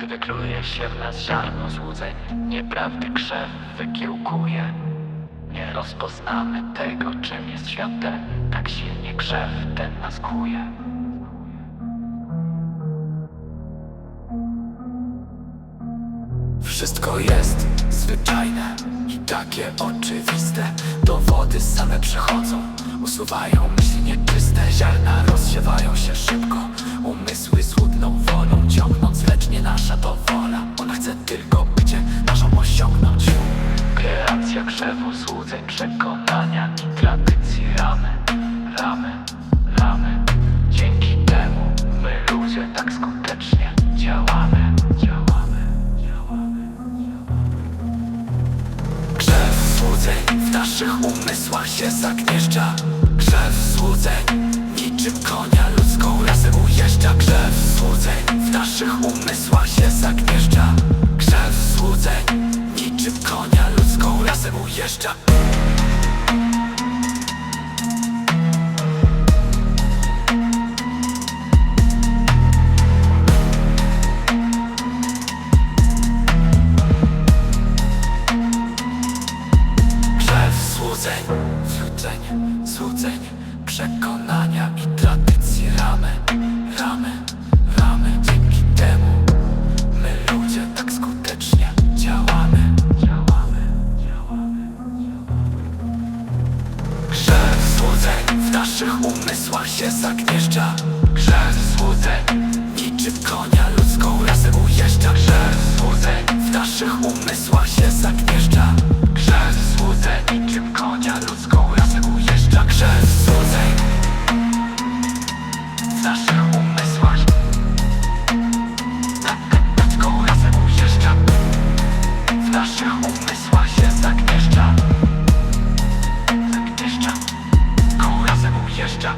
Gdy wykluje się w nas ziarno złudzeń Nieprawdy krzew wykiełkuje. Nie rozpoznamy tego, czym jest świat ten Tak silnie krzew ten nas kuje Wszystko jest zwyczajne i takie oczywiste. Dowody same przechodzą, usuwają myśli nieczyste. Ziarna rozsiewają się szybko, umysły przekonania i tradycji ramy Ramy, ramy. Dzięki temu my ludzie tak skutecznie działamy Działamy, działamy Krzew złudzeń w naszych umysłach się zagnieżdża. Krzew złudzeń niczym konia ludzką rasę ujeżdża. Krzew złudzeń w naszych umysłach się zagnieżdża. Krzew złudzeń niczym konia ludzką rasę ujeżdża naszych umysłach się zagnieżdża. Krzew złudzeń niczym konia ludzką rasę ujeżdża. Krzew złudzeń w naszych umysłach się zagnieżdża. Krzew złudzeń niczym konia ludzką odjeżdża.